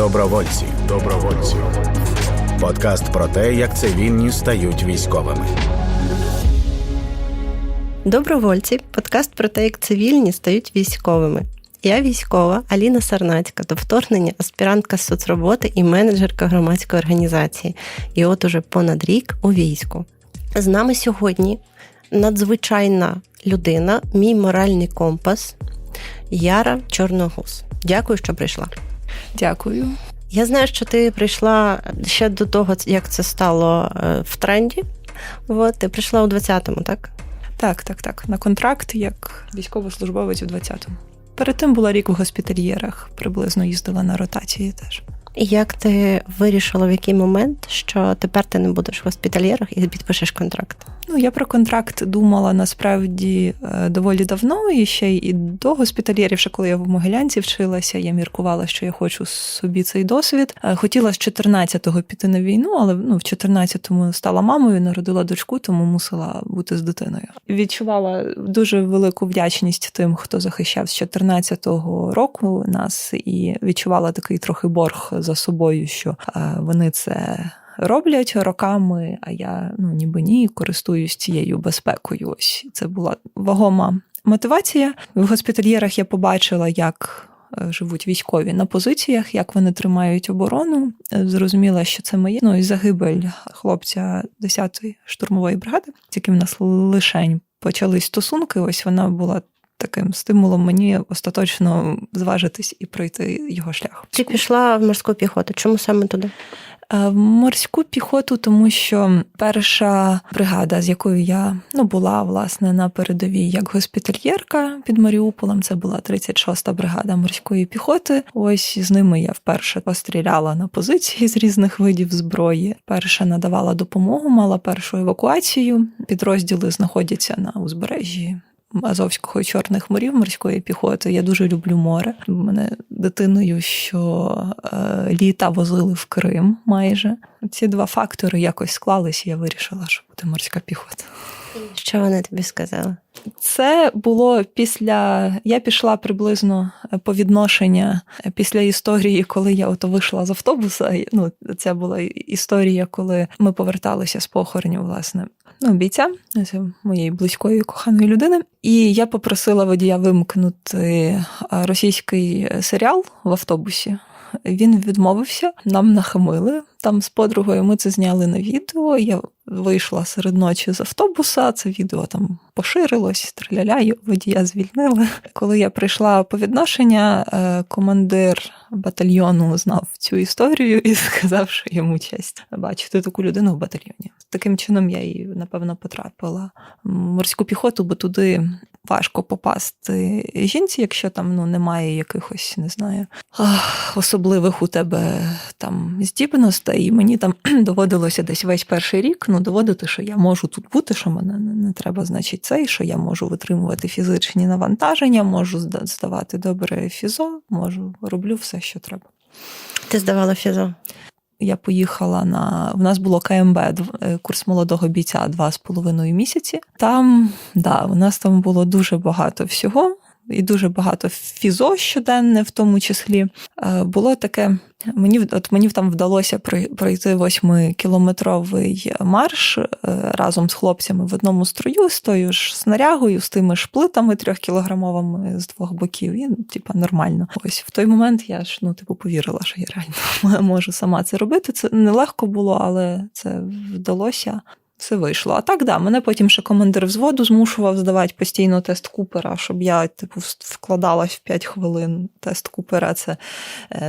Добровольці. Добровольці. Подкаст про те, як цивільні стають військовими. Добровольці подкаст про те, як цивільні стають військовими. Я військова Аліна Сарнацька, до вторгнення аспірантка з соцроботи і менеджерка громадської організації. І от уже понад рік у війську. З нами сьогодні надзвичайна людина, мій моральний компас Яра Чорногуз. Дякую, що прийшла. Дякую. Я знаю, що ти прийшла ще до того, як це стало е, в тренді. От, ти прийшла у 20-му, так? Так, так, так. На контракт як військовослужбовець у 20-му. Перед тим була рік у госпітальєрах, приблизно їздила на ротації теж. І як ти вирішила в який момент, що тепер ти не будеш в госпітальєрах і підпишеш контракт? Ну, я про контракт думала насправді е, доволі давно, і ще й до госпітальєрів, ще коли я в Могилянці вчилася, я міркувала, що я хочу собі цей досвід. Е, Хотіла з 14-го піти на війну, але ну, в 14-му стала мамою, народила дочку, тому мусила бути з дитиною. Відчувала дуже велику вдячність тим, хто захищав з 14-го року нас, і відчувала такий трохи борг за собою, що е, вони це роблять роками, а я ну ніби ні, користуюсь цією безпекою. Ось це була вагома мотивація. В госпітальєрах я побачила, як. е, Живуть військові на позиціях, як вони тримають оборону. Е, Зрозуміла, що це моє. Ну і загибель хлопця 10-ї штурмової бригади, з яким у нас лишень почались стосунки. Ось вона була таким стимулом мені остаточно зважитись і пройти його шлях. Ти пішла в морську піхоту. Чому саме туди? Е, В морську піхоту, тому що перша бригада, з якою я ну була власне на передовій як госпітальєрка під Маріуполем, це була 36-та бригада морської піхоти. Ось з ними я вперше постріляла на позиції з різних видів зброї. Перша надавала допомогу, мала першу евакуацію. Підрозділи знаходяться на узбережжі Азовського Чорних морів морської піхоти. Я дуже люблю море. Мене дитиною, що е, літа возили в Крим майже. Ці два фактори якось склались, і я вирішила, що буде морська піхота. Що вони тобі сказали? Це було після. Я пішла приблизно по відношення після історії, коли я ото вийшла з автобуса. Ну, це була історія, коли ми поверталися з похоронів, власне, ну, бійця моєї близької коханої людини. І я попросила водія вимкнути російський серіал в автобусі. Він відмовився, нам нахамили там з подругою. Ми це зняли на відео. Я вийшла серед ночі з автобуса. Це відео там поширилось, траляля, водія звільнили. Коли я прийшла по відношення, е, командир батальйону знав цю історію і сказав, що йому честь бачити таку людину в батальйоні. Таким чином я і напевно потрапила в морську піхоту, бо туди важко попасти жінці, якщо там ну немає якихось, не знаю, особливих у тебе там здібностей. І мені там доводилося десь весь перший рік ну, доводити, що я можу тут бути, що мене не треба, значить, цей, що я можу витримувати фізичні навантаження, можу здавати добре фізо, можу роблю все, що треба. Ти здавала фізо? Я поїхала на в нас було КМБ, курс молодого бійця два з половиною місяці. Там да, у нас там було дуже багато всього. І дуже багато фізо щоденне, в тому числі було таке. Мені от мені там вдалося пройти восьмикілометровий марш разом з хлопцями в одному строю з тою ж снарягою, з тими ж плитами трьохкілограмовими з двох боків. І типа нормально. Ось в той момент я ж ну типу повірила, що я реально можу сама це робити. Це нелегко було, але це вдалося. Все вийшло. А так, да, мене потім ще командир взводу змушував здавати постійно тест Купера, щоб я типу вкладалась в 5 хвилин. Тест Купера це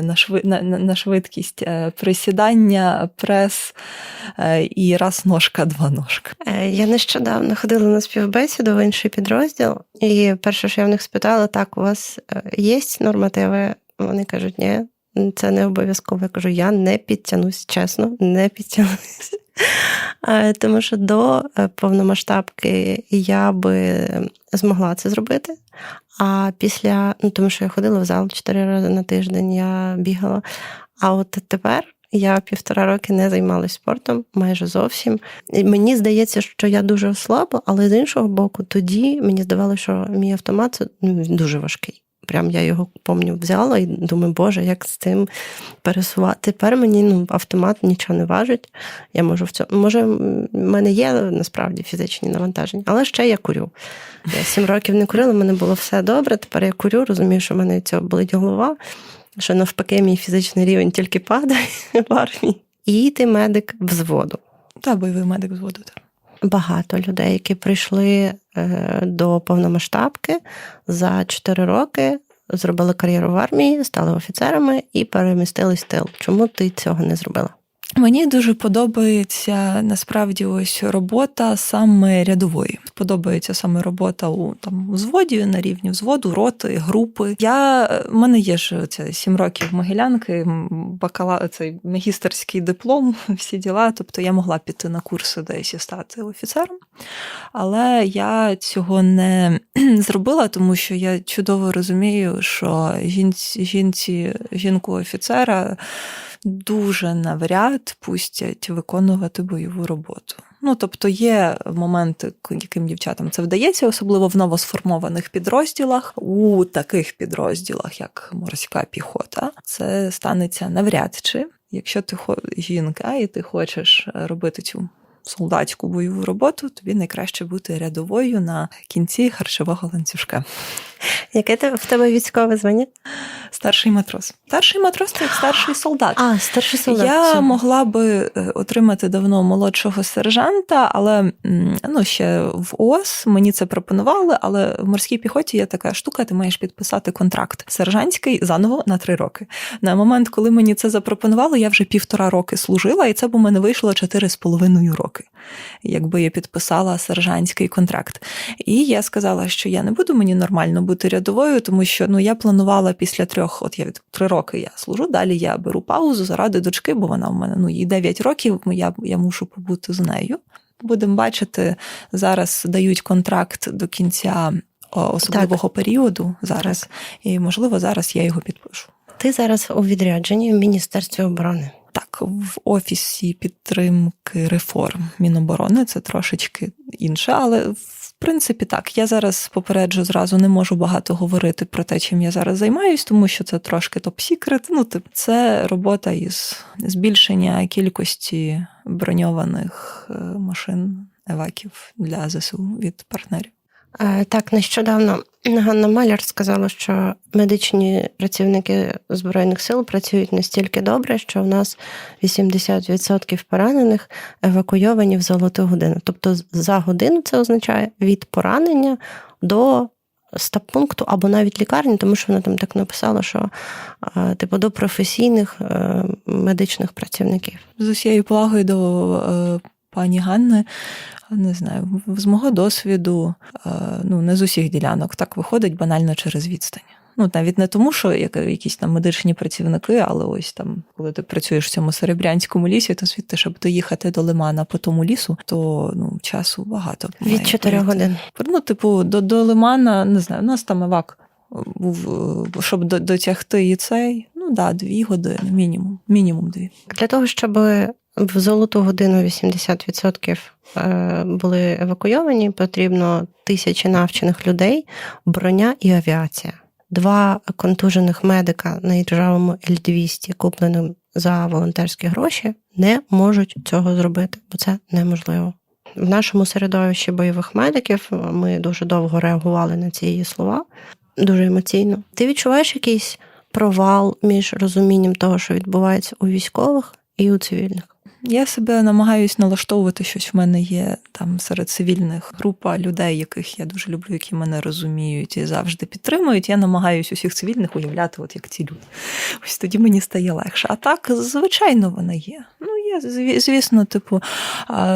на швид... на, на швидкість присідання, прес і раз ножка, два ножка. Я нещодавно ходила на співбесіду в інший підрозділ, і перше, що я в них спитала, так, у вас є нормативи? Вони кажуть, ні. Це не обов'язково. Я кажу, я не підтягнусь, чесно, не підтягнусь. Тому що до повномасштабки я би змогла це зробити. А після, ну тому що я ходила в зал чотири рази на тиждень, я бігала. А от тепер я півтора роки не займалася спортом, майже зовсім. І мені здається, що я дуже ослабла, але з іншого боку, тоді мені здавалося, що мій автомат це дуже важкий. Прям я його помню, взяла і думаю, боже, як з цим пересувати. Тепер мені ну, автомат нічого не важить. Я можу в цьому. Може, в мене є насправді фізичні навантаження, але ще я курю. Я сім років не курила, в мене було все добре. Тепер я курю, розумію, що в мене від цього болить голова, що навпаки, мій фізичний рівень тільки падає в армії. І ти медик взводу. Та бойовий медик зводу. так. Багато людей, які прийшли е, до повномасштабки за 4 роки, зробили кар'єру в армії, стали офіцерами і перемістились в тил. Чому ти цього не зробила? Мені дуже подобається насправді ось робота саме рядової. Подобається саме робота у там взводі на рівні взводу, роти, групи. Я в мене є ж це сім років могилянки, бакала цей магістерський диплом, всі діла. Тобто я могла піти на курси десь і стати офіцером. Але я цього не зробила, тому що я чудово розумію, що жінці, жінці жінку офіцера дуже навряд пустять виконувати бойову роботу. Ну, тобто є моменти, яким дівчатам це вдається, особливо в новосформованих підрозділах. У таких підрозділах, як морська піхота, це станеться навряд чи. Якщо ти жінка і ти хочеш робити цю солдатську бойову роботу, тобі найкраще бути рядовою на кінці харчового ланцюжка. Яке в тебе військове звання? Старший матрос. Старший матрос це як старший солдат. А, старший солдат. Я могла би е, отримати давно молодшого сержанта, але ну, ще в ООС мені це пропонували, але в морській піхоті є така штука, ти маєш підписати контракт сержантський заново на три роки. На момент, коли мені це запропонували, я вже півтора роки служила, і це б у мене вийшло чотири з половиною роки, якби я підписала сержантський контракт. І я сказала, що я не буду мені нормально бути рядовою, тому що ну я планувала після трьох, от я від три роки я служу. Далі я беру паузу заради дочки, бо вона в мене ну їй 9 років. Я, я мушу побути з нею. Будемо бачити, зараз дають контракт до кінця особливого періоду зараз, і можливо зараз я його підпишу. Ти зараз у відрядженні в Міністерстві оборони. Так, в офісі підтримки реформ Міноборони це трошечки інше, але в принципі так. Я зараз попереджу зразу не можу багато говорити про те, чим я зараз займаюсь, тому що це трошки топ-сікрет. Ну, тип, це робота із збільшення кількості броньованих е, машин еваків для ЗСУ від партнерів. Е, Так, нещодавно Ганна Маляр сказала, що медичні працівники Збройних сил працюють настільки добре, що в нас 80% поранених евакуйовані в золоту годину. Тобто за годину це означає від поранення до стаб-пункту або навіть лікарні, тому що вона там так написала, що е, типу до професійних е, медичних працівників. З усією повагою до пані Ганни, не знаю, з мого досвіду, ну не з усіх ділянок так виходить банально через відстань. Ну, навіть не тому, що як- якісь там медичні працівники, але ось там, коли ти працюєш в цьому серебрянському лісі, то звідти, щоб доїхати до лимана по тому лісу, то ну, часу багато. Від 4 пройти. годин. Ну, типу, до, до лимана, не знаю, у нас там евак був, щоб до- дотягти і цей, ну да, дві години, мінімум. Мінімум дві. Для того, щоб в золоту годину 80% е, були евакуйовані, потрібно тисячі навчених людей, броня і авіація. Два контужених медика на іржавому Л-200, купленим за волонтерські гроші, не можуть цього зробити, бо це неможливо. В нашому середовищі бойових медиків ми дуже довго реагували на ці її слова, дуже емоційно. Ти відчуваєш якийсь провал між розумінням того, що відбувається у військових і у цивільних? Я себе намагаюсь налаштовувати щось в мене є там серед цивільних група людей, яких я дуже люблю, які мене розуміють і завжди підтримують. Я намагаюсь усіх цивільних уявляти, от як ці люди. Ось тоді мені стає легше. А так, звичайно, вона є. Ну, є, звісно, типу,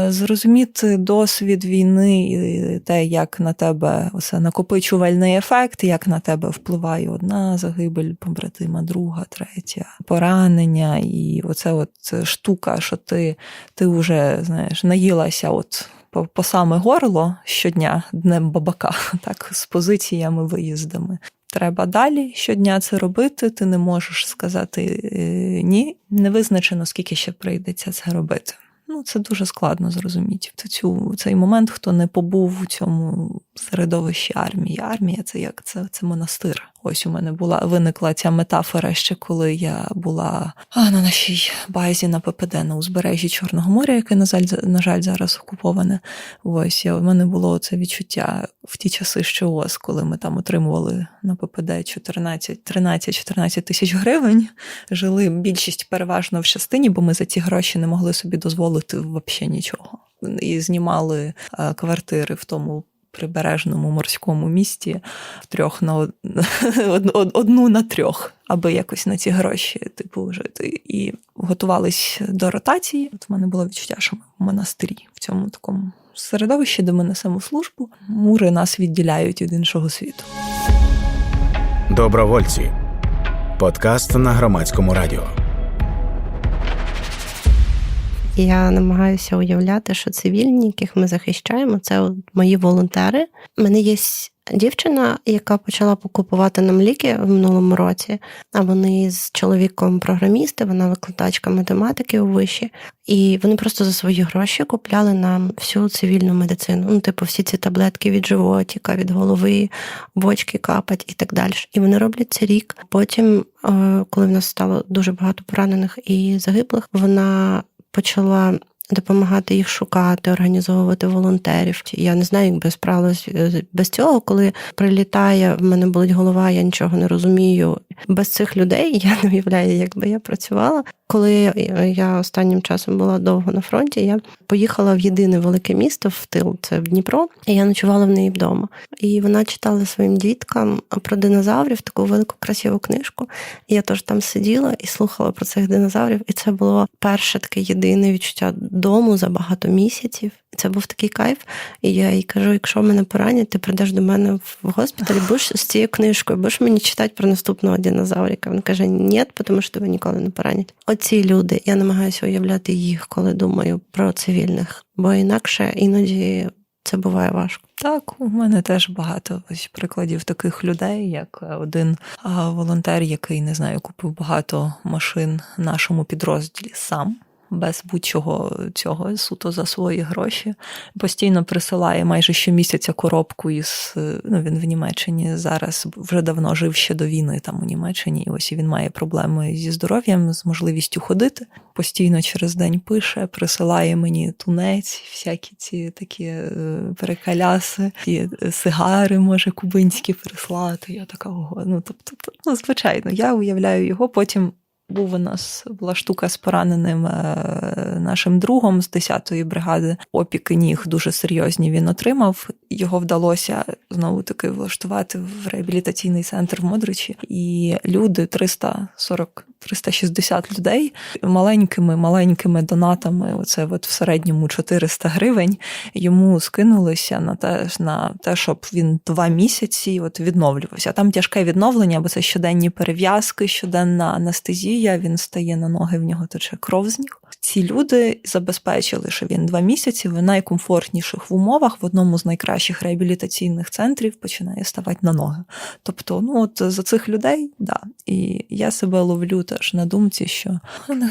зрозуміти досвід війни і те, як на тебе оце накопичувальний ефект, як на тебе впливає одна загибель побратима, друга, третя, поранення, і оце от штука, що ти, ти вже знаєш, наїлася от. По, по саме горло щодня днем бабака, так, з позиціями, виїздами. Треба далі щодня це робити. Ти не можеш сказати е, ні, не визначено, скільки ще прийдеться це робити. Ну, це дуже складно зрозуміти. Цю, цей момент, хто не побув у цьому середовищі армії. Армія це як це, це монастир. Ось у мене була виникла ця метафора ще коли я була а, на нашій базі на ППД на узбережжі Чорного моря, яке на жаль, на жаль зараз окуповане. Ось я у мене було це відчуття в ті часи ще ОС, коли ми там отримували на ППД 14, 13-14 тисяч гривень. Жили більшість переважно в частині, бо ми за ці гроші не могли собі дозволити взагалі нічого. І знімали квартири в тому прибережному морському місті трьох на од- одну на трьох, аби якось на ці гроші типу жити. І готувались до ротації. От в мене було відчуття, що ми в монастирі в цьому такому середовищі, де ми несемо службу. Мури нас відділяють від іншого світу. Добровольці. Подкаст на громадському радіо. Я намагаюся уявляти, що цивільні, яких ми захищаємо, це мої волонтери. У мене є дівчина, яка почала покупувати нам ліки в минулому році. А вони з чоловіком програмісти, вона викладачка математики у виші. І вони просто за свої гроші купляли нам всю цивільну медицину. Ну, типу, всі ці таблетки від животіка, від голови, бочки капать і так далі. І вони роблять це рік. Потім, е, коли в нас стало дуже багато поранених і загиблих, вона почала допомагати їх шукати, організовувати волонтерів. Я не знаю, як би справилась без цього, коли прилітає, в мене болить голова, я нічого не розумію. Без цих людей я не уявляю, як би я працювала. Коли я останнім часом була довго на фронті, я поїхала в єдине велике місто в тил, це в Дніпро, і я ночувала в неї вдома. І вона читала своїм діткам про динозаврів таку велику красиву книжку. І я теж там сиділа і слухала про цих динозаврів. І це було перше таке єдине відчуття дому за багато місяців. Це був такий кайф. І я їй кажу: якщо мене поранять, ти прийдеш до мене в госпіталі, будеш з цією книжкою, будеш мені читати про наступного динозаврика. Він каже: ні, тому що тебе ніколи не поранять. Оці люди, я намагаюся уявляти їх, коли думаю про цивільних, бо інакше іноді це буває важко. Так, у мене теж багато ось прикладів таких людей, як один волонтер, який не знаю, купив багато машин нашому підрозділі сам. Без будь-чого цього суто за свої гроші постійно присилає майже щомісяця коробку із ну він в Німеччині зараз вже давно жив ще до війни там у Німеччині. І ось він має проблеми зі здоров'ям, з можливістю ходити. Постійно через день пише, присилає мені тунець, всякі ці такі е, перекаляси, і сигари може кубинські прислати. Я така ого. Ну тобто, ну звичайно, я уявляю його потім. Був у нас була штука з пораненим е, нашим другом з 10-ї бригади. Опіки ніг дуже серйозні він отримав. Його вдалося знову таки влаштувати в реабілітаційний центр в Модричі. І люди 340 360 людей маленькими маленькими донатами. Оце от в середньому 400 гривень. Йому скинулися на те, на те, щоб він два місяці от відновлювався. Там тяжке відновлення, бо це щоденні перев'язки, щоденна анестезія. Він стає на ноги, в нього тече кров з ніг. Ці люди забезпечили, що він два місяці в найкомфортніших в умовах в одному з найкращих реабілітаційних центрів починає ставати на ноги. Тобто, ну от за цих людей, да. І я себе ловлю теж на думці, що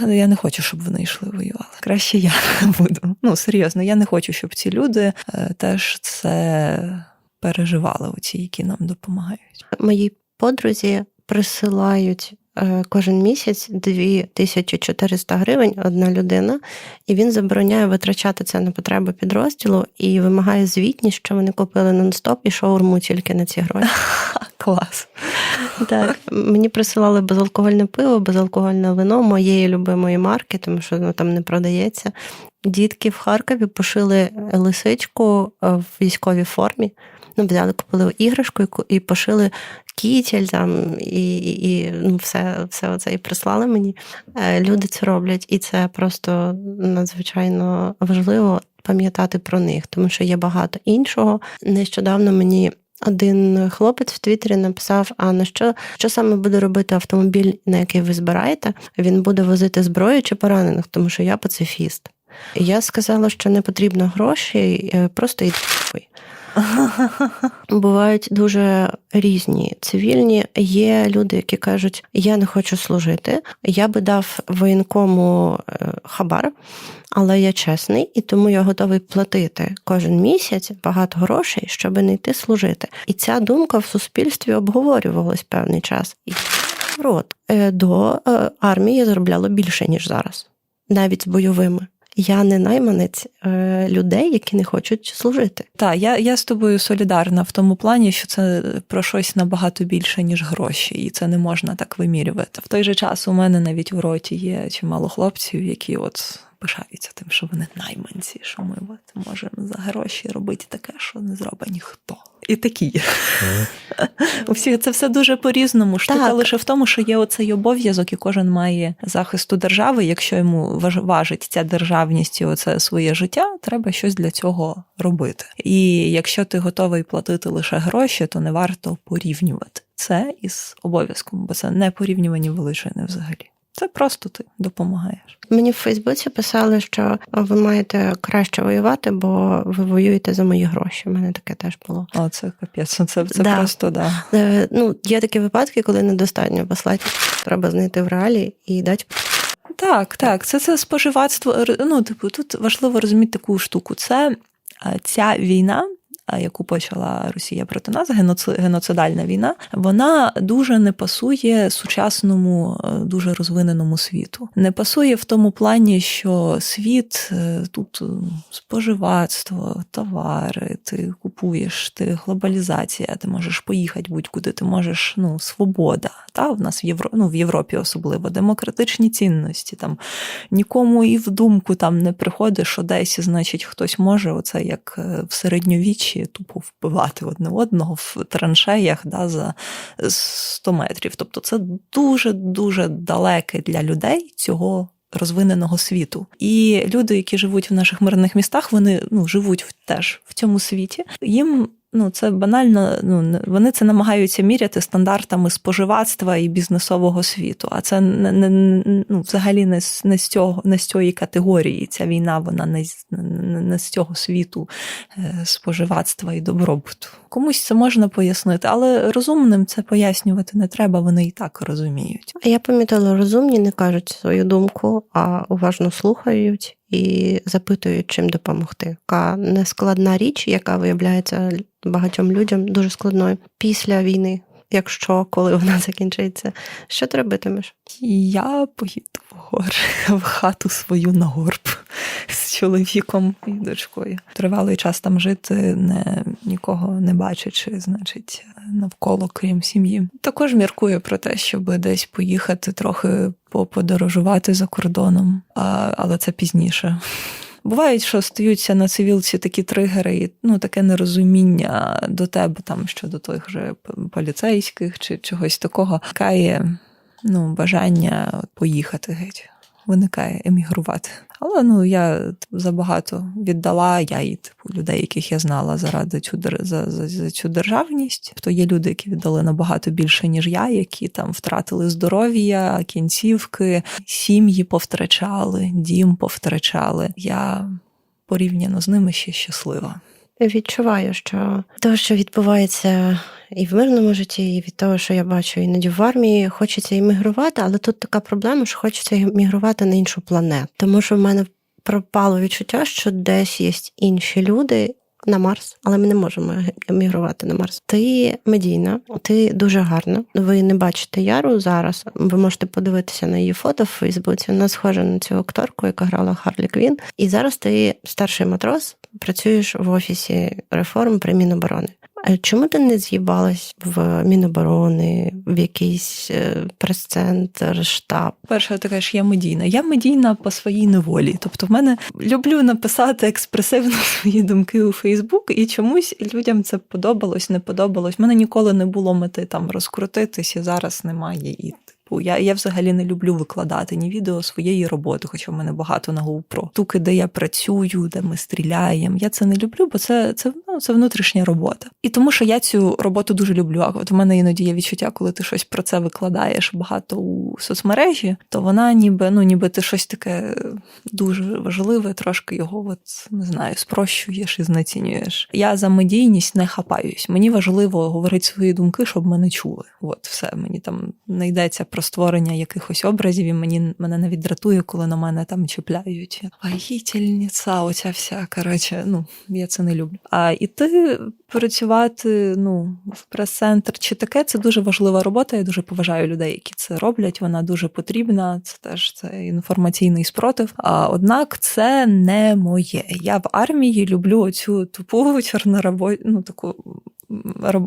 я не хочу, щоб вони йшли воювали. Краще я буду. Ну серйозно, я не хочу, щоб ці люди е, теж це переживали, оці, які нам допомагають. Мої подрузі присилають кожен місяць 2400 гривень одна людина, і він забороняє витрачати це на потреби підрозділу і вимагає звітність, що вони купили нон-стоп і шаурму тільки на ці гроші. Клас. Так, мені присилали безалкогольне пиво, безалкогольне вино моєї любимої марки, тому що воно там не продається. Дітки в Харкові пошили лисичку в військовій формі. Ну, взяли, купили іграшку і пошили кітель там і і, ну, все все оце і прислали мені. Люди це роблять, і це просто надзвичайно важливо пам'ятати про них, тому що є багато іншого. Нещодавно мені. Один хлопець в Твіттері написав: а на що що саме буде робити автомобіль, на який ви збираєте? Він буде возити зброю чи поранених, тому що я пацифіст. Я сказала, що не потрібно грошей, просто йди. Бувають дуже різні цивільні. Є люди, які кажуть, я не хочу служити, я би дав воєнкому е, хабар, але я чесний, і тому я готовий платити кожен місяць багато грошей, щоб не йти служити. І ця думка в суспільстві обговорювалась певний час. Рот е, до е, армії я заробляла більше ніж зараз, навіть з бойовими. Я не найманець е, людей, які не хочуть служити. Так, я, я з тобою солідарна в тому плані, що це про щось набагато більше, ніж гроші, і це не можна так вимірювати. В той же час у мене навіть в роті є чимало хлопців, які от пишаються тим, що вони найманці, що ми от можемо за гроші робити таке, що не зробить ніхто. І такі є. У всіх це все дуже по-різному. Штука Так. лише в тому, що є оцей обов'язок, і кожен має захисту держави. Якщо йому важ- важить ця державність і оце своє життя, треба щось для цього робити. І якщо ти готовий платити лише гроші, то не варто порівнювати це із обов'язком, бо це не порівнювані величини взагалі. Це просто ти допомагаєш. Мені в Фейсбуці писали, що ви маєте краще воювати, бо ви воюєте за мої гроші. У мене таке теж було. О, це капець. Це, це Да. просто да. Е, Ну, є такі випадки, коли недостатньо послати. Треба знайти в реалі і дати. Так, так, це, це споживацтво. Ну, типу, тут важливо розуміти таку штуку. Це е, ця війна. Яку почала Росія проти нас, геноци- геноцидальна війна, вона дуже не пасує сучасному, е, дуже розвиненому світу. Не пасує в тому плані, що світ е, тут е, споживацтво, товари, ти купуєш, ти глобалізація, ти можеш поїхати будь-куди, ти можеш ну, свобода. Та в нас в Євро, ну, в Європі особливо демократичні цінності. Там нікому і в думку там не приходить, що десь, значить, хтось може, оце як в середньовіччі, тупо вбивати одне одного в траншеях да, за 100 метрів. Тобто, це дуже дуже далеке для людей цього. Розвиненого світу, і люди, які живуть в наших мирних містах, вони ну живуть теж в цьому світі. Їм ну це банально. Ну вони це намагаються міряти стандартами споживацтва і бізнесового світу. А це не, не ну, взагалі не з не з цього, не з цієї категорії. Ця війна вона не, не, не з цього світу е, споживацтва і добробуту. Комусь це можна пояснити, але розумним це пояснювати не треба. Вони і так розуміють. А я помітила, розумні не кажуть свою думку, а уважно слухають і запитують, чим допомогти. Така нескладна річ, яка виявляється багатьом людям дуже складною після війни. Якщо коли вона закінчиться, що ти робитимеш? Я поїду в гори, в хату свою на горб з чоловіком і дочкою. Тривалий час там жити, не, нікого не бачачи, значить, навколо, крім сім'ї. Також міркую про те, щоб десь поїхати трохи поподорожувати за кордоном, а, але це пізніше. Бувають, що стаються на цивілці такі тригери, і ну таке нерозуміння до тебе там щодо тих же поліцейських чи чогось такого. Кає ну, бажання поїхати геть. Виникає емігрувати. Але ну я забагато віддала я і типу людей, яких я знала заради цю за, за, за цю державність. Тобто є люди, які віддали набагато більше, ніж я, які там втратили здоров'я, кінцівки, сім'ї повтрачали, дім повтрачали. Я порівняно з ними ще щаслива. Відчуваю, що те, що відбувається і в мирному житті, і від того, що я бачу іноді в армії, хочеться іммігрувати, але тут така проблема, що хочеться іммігрувати на іншу планету. Тому що в мене пропало відчуття, що десь є інші люди. На Марс, але ми не можемо емігрувати на Марс. Ти медійна, ти дуже гарна. Ви не бачите Яру зараз. Ви можете подивитися на її фото в Фейсбуці. Вона схожа на цю акторку, яка грала Харлі Квін. І зараз ти старший матрос, працюєш в офісі реформ при Міноборони. А Чому ти не з'їбалась в Міноборони, в якийсь е, прес-центр, штаб? Перше, ти кажеш, я медійна. Я медійна по своїй неволі. Тобто, в мене люблю написати експресивно свої думки у Фейсбук, і чомусь людям це подобалось, не подобалось. В мене ніколи не було мети там розкрутитись, і зараз немає і Бо Я, я взагалі не люблю викладати ні відео своєї роботи, хоча в мене багато на GoPro. Туки, де я працюю, де ми стріляємо. Я це не люблю, бо це, це, ну, це внутрішня робота. І тому що я цю роботу дуже люблю. А от у мене іноді є відчуття, коли ти щось про це викладаєш багато у соцмережі, то вона ніби ну ніби ти щось таке дуже важливе, трошки його от не знаю, спрощуєш і знецінюєш. Я за медійність не хапаюсь. Мені важливо говорити свої думки, щоб мене чули. От все мені там не йдеться про створення якихось образів, і мені мене навіть дратує, коли на мене там чіпляють. Воїтельниця, оця вся коротше, ну я це не люблю. А іти працювати ну в прес-центр чи таке це дуже важлива робота. Я дуже поважаю людей, які це роблять. Вона дуже потрібна. Це теж це інформаційний спротив. А однак це не моє. Я в армії люблю цю тупу чорнорабо... ну таку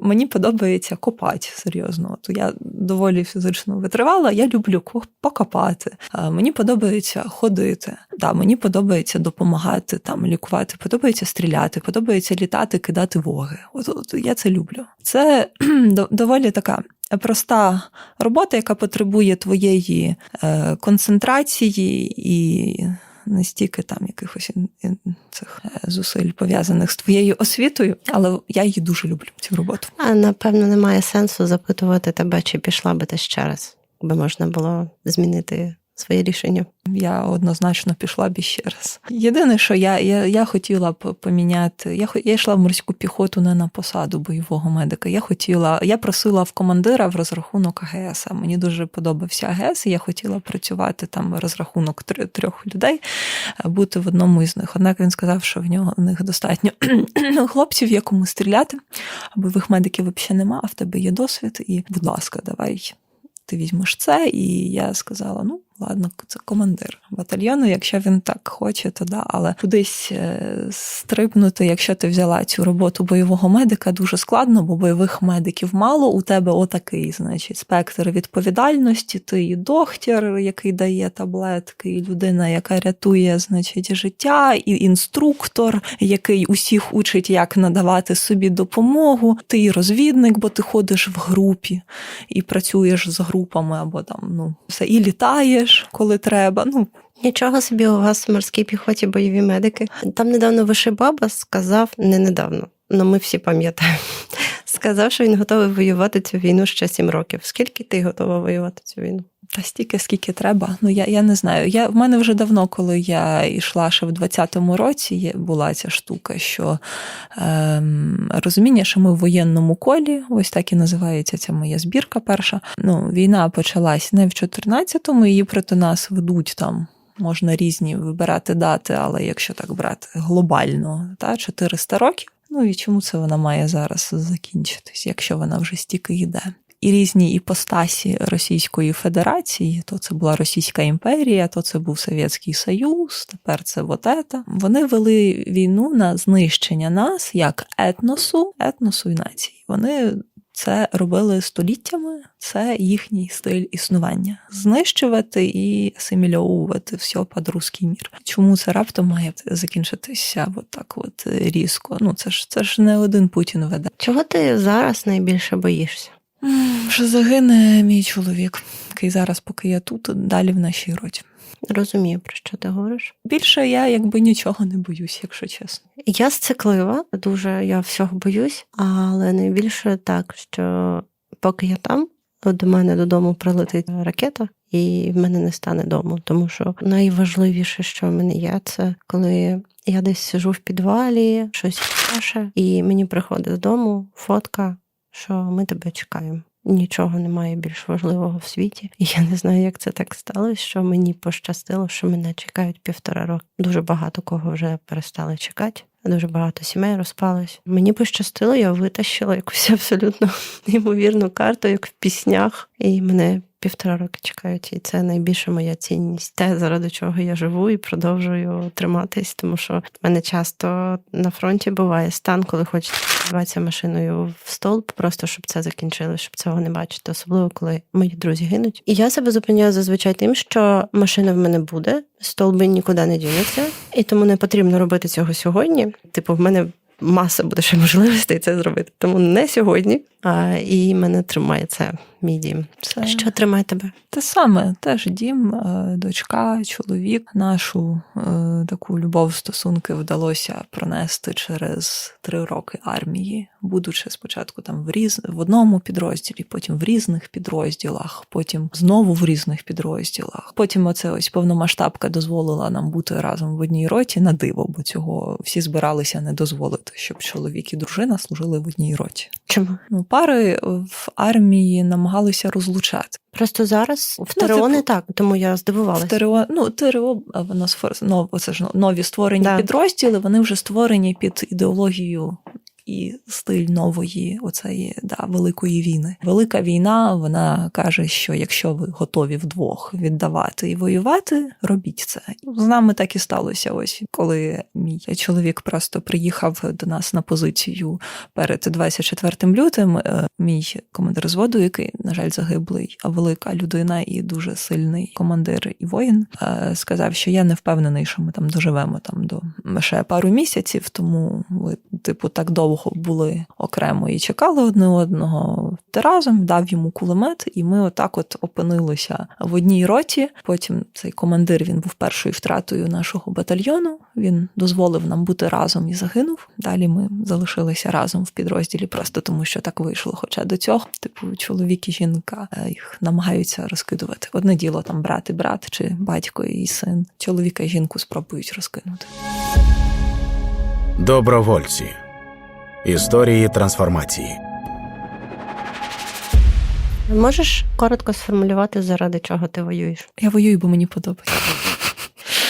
мені подобається копати серйозно. То я доволі фізично витривала. Я люблю покопати. Мені подобається ходити. Да, мені подобається допомагати там лікувати. Подобається стріляти, подобається літати, кидати воги. От, от я це люблю. Це доволі така. Проста робота, яка потребує твоєї е, концентрації і не стільки там якихось цих е, зусиль пов'язаних з твоєю освітою, але я її дуже люблю цю роботу. А напевно немає сенсу запитувати тебе, чи пішла би ти ще раз, би можна було змінити своє рішення. Я однозначно пішла б ще раз. Єдине, що я, я, я хотіла б поміняти, я, я йшла в морську піхоту не на посаду бойового медика. Я хотіла, я просила в командира в розрахунок АГС. Мені дуже подобався АГС, і я хотіла працювати там розрахунок тр- трьох людей, а бути в одному із них. Однак він сказав, що в нього в них достатньо хлопців, є кому стріляти, а бойових медиків взагалі нема, а в тебе є досвід, і, будь ласка, давай ти візьмеш це. І я сказала: ну, ладно, це командир батальйону. Якщо він так хоче, то да. Але кудись е, стрибнути, якщо ти взяла цю роботу бойового медика, дуже складно, бо бойових медиків мало. У тебе отакий, значить, спектр відповідальності. Ти і доктор, який дає таблетки, і людина, яка рятує, значить, життя, і інструктор, який усіх учить, як надавати собі допомогу. Ти і розвідник, бо ти ходиш в групі і працюєш з групами, або там ну все і літаєш, коли треба. Ну Нічого собі у вас в морській піхоті бойові медики. Там недавно Вишибаба сказав, не недавно, але ми всі пам'ятаємо. Сказав, що він готовий воювати цю війну ще сім років. Скільки ти готова воювати цю війну? Та стільки, скільки треба. Ну я, я не знаю. Я в мене вже давно, коли я йшла ще в 20-му році, була ця штука, що ем, розуміння, що ми в воєнному колі, ось так і називається ця моя збірка. Перша. Ну, війна почалась не в 14-му, її проти нас ведуть там. Можна різні вибирати дати, але якщо так брати глобально, та 400 років. Ну і чому це вона має зараз закінчитись, якщо вона вже стільки йде? І різні іпостасі Російської Федерації, то це була Російська імперія, то це був Совєтський Союз, тепер це вот ета. Вони вели війну на знищення нас як етносу, етносу і нації. Вони це робили століттями, це їхній стиль існування. Знищувати і асимільовувати все під руський мір. Чому це раптом має закінчитися от так от різко? Ну це ж це ж не один Путін веде. Чого ти зараз найбільше боїшся? Що загине мій чоловік, який зараз, поки я тут, далі в нашій роті. Розумію, про що ти говориш. Більше я якби нічого не боюсь, якщо чесно. Я сциклива, дуже я всього боюсь, але найбільше так, що поки я там, до мене додому прилетить ракета, і в мене не стане дому. Тому що найважливіше, що в мене є, це коли я десь сижу в підвалі, щось паше, і мені приходить додому фотка, що ми тебе чекаємо. Нічого немає більш важливого в світі. І я не знаю, як це так сталося, що мені пощастило, що мене чекають півтора року. Дуже багато кого вже перестали чекати. Дуже багато сімей розпалось. Мені пощастило, я витащила якусь абсолютно неймовірну карту, як в піснях, і мене півтора роки чекають. І це найбільша моя цінність. Те, заради чого я живу і продовжую триматись, тому що в мене часто на фронті буває стан, коли хочеться вбиватися машиною в стовп, просто щоб це закінчилось, щоб цього не бачити, особливо коли мої друзі гинуть. І я себе зупиняю зазвичай тим, що машина в мене буде, стовби нікуди не дінуться, і тому не потрібно робити цього сьогодні. Типу, в мене. Маса буде ще можливостей це зробити, тому не сьогодні. А, і мене тримає це мій дім. Це Що тримає тебе? те саме, теж дім, е, дочка, чоловік. Нашу е, таку любов стосунки вдалося пронести через три роки армії, будучи спочатку там в різ... в одному підрозділі, потім в різних підрозділах, потім знову в різних підрозділах. Потім оце ось повномасштабка дозволила нам бути разом в одній роті на диво, бо цього всі збиралися не дозволити, щоб чоловік і дружина служили в одній роті. Чому? Ну, пари в армії намагалися розлучати. Просто зараз в Ну, типу, не так, тому я здивувалася. ТРО, ну, ТРО, воно ну, це ж нові створені Да. підрозділи, вони вже створені під ідеологію і стиль нової оцеї да, великої війни. Велика війна вона каже, що якщо ви готові вдвох віддавати і воювати, робіть це. З нами так і сталося. Ось коли мій чоловік просто приїхав до нас на позицію перед 24 лютим. е, Мій командир зводу, який, на жаль, загиблий, а велика людина і дуже сильний командир і воїн, е, сказав, що я не впевнений, що ми там доживемо там до ще пару місяців, тому ви, типу, так довго були окремо і чекали одне одного. Ти разом дав йому кулемет, і ми отак от опинилися в одній роті. Потім цей командир він був першою втратою нашого батальйону. Він дозволив нам бути разом і загинув. Далі ми залишилися разом в підрозділі, просто тому що так вийшло. Хоча до цього, типу, чоловік і жінка е, їх намагаються розкидувати. Одне діло там брат і брат, чи батько і син. Чоловіка і жінку спробують розкинути. Добровольці. Історії трансформації. Можеш коротко сформулювати, заради чого ти воюєш? Я воюю, бо мені подобається.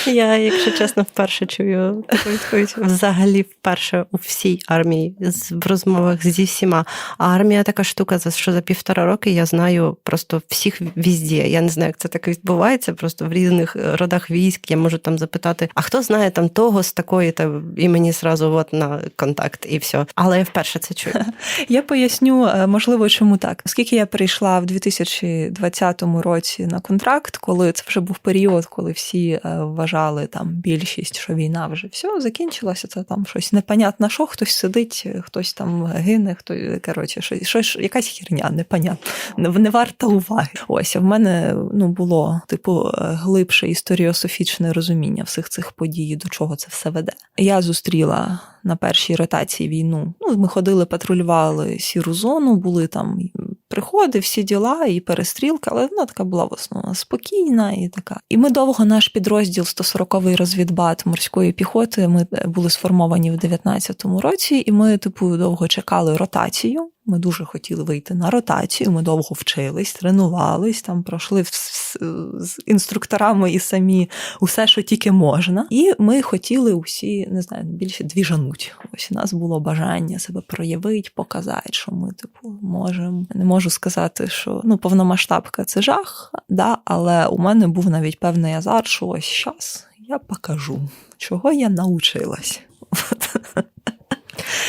Я, якщо чесно, вперше чую таку відповідь. Взагалі, вперше у всій армії в розмовах зі всіма. А армія така штука, за що за півтора роки я знаю просто всіх візді. Я не знаю, як це так відбувається. Просто в різних е, родах військ я можу там запитати, а хто знає там того з такої, та і мені зразу от на контакт, і все. Але я вперше це чую. Я поясню, е, можливо, чому так. Оскільки я прийшла в 2020 році на контракт, коли це вже був період, коли всі е, вважали там більшість, що війна вже все закінчилася. Це там щось непонятно, що хтось сидить, хтось там гине, хто коротше, щось, щось якась херня, непонятно, не, варта уваги. Ось а в мене ну було типу глибше історіософічне розуміння всіх цих подій, до чого це все веде. Я зустріла на першій ротації війну. Ну, ми ходили, патрулювали сіру зону, були там приходи, всі діла і перестрілка, але вона така була в основному спокійна і така. І ми довго наш підрозділ 140-й розвідбат морської піхоти. Ми е, були сформовані в 19-му році, і ми, типу, довго чекали ротацію. Ми дуже хотіли вийти на ротацію. Ми довго вчились, тренувались, там пройшли з інструкторами і самі усе, що тільки можна. І ми хотіли усі, не знаю, більше двіжануть. Ось у нас було бажання себе проявити, показати, що ми, типу, можемо. Не можу сказати, що ну, повномасштабка це жах, да, але у мене був навіть певний азарт, що ось щас я покажу, чого я научилась.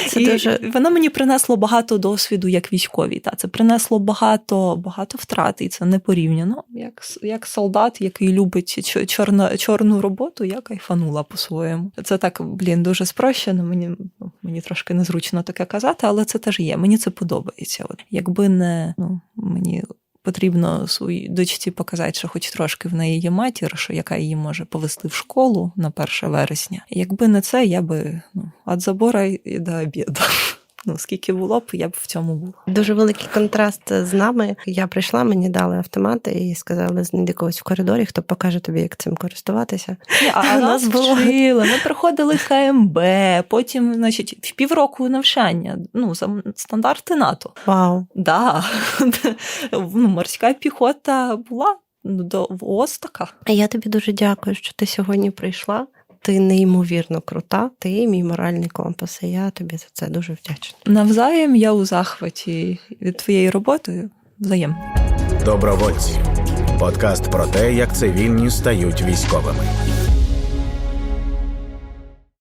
Це і дуже- воно мені принесло багато досвіду як військовій. Та це принесло багато, багато втрат, і це не порівняно. Як, як солдат, який любить чорно, чорну роботу, я кайфанула по-своєму. Це так, блін, дуже спрощено. Мені, ну, мені трошки незручно таке казати, але це теж є. Мені це подобається. От якби не ну, мені. Потрібно своїй дочці показати, що хоч трошки в неї є матір, що яка її може повести в школу на 1 вересня. Якби не це, я би ну, від забора і до обіду. Ну, скільки було б, я б в цьому була. Дуже великий контраст з нами. Я прийшла, мені дали автомати і сказали, знайди когось в коридорі, хто покаже тобі, як цим користуватися. Ні, а нас було- вчили, ми проходили КМБ, потім, значить, в півроку навчання. Ну, за стандарти НАТО. Вау. Да. ну, морська піхота була до ООС така. А я тобі дуже дякую, що ти сьогодні прийшла. Ти неймовірно крута. Ти мій моральний компас. І я тобі за це дуже вдячна. Навзаєм я у захваті від твоєї роботи. Взаєм. Добровольці. Подкаст про те, як цивільні стають військовими.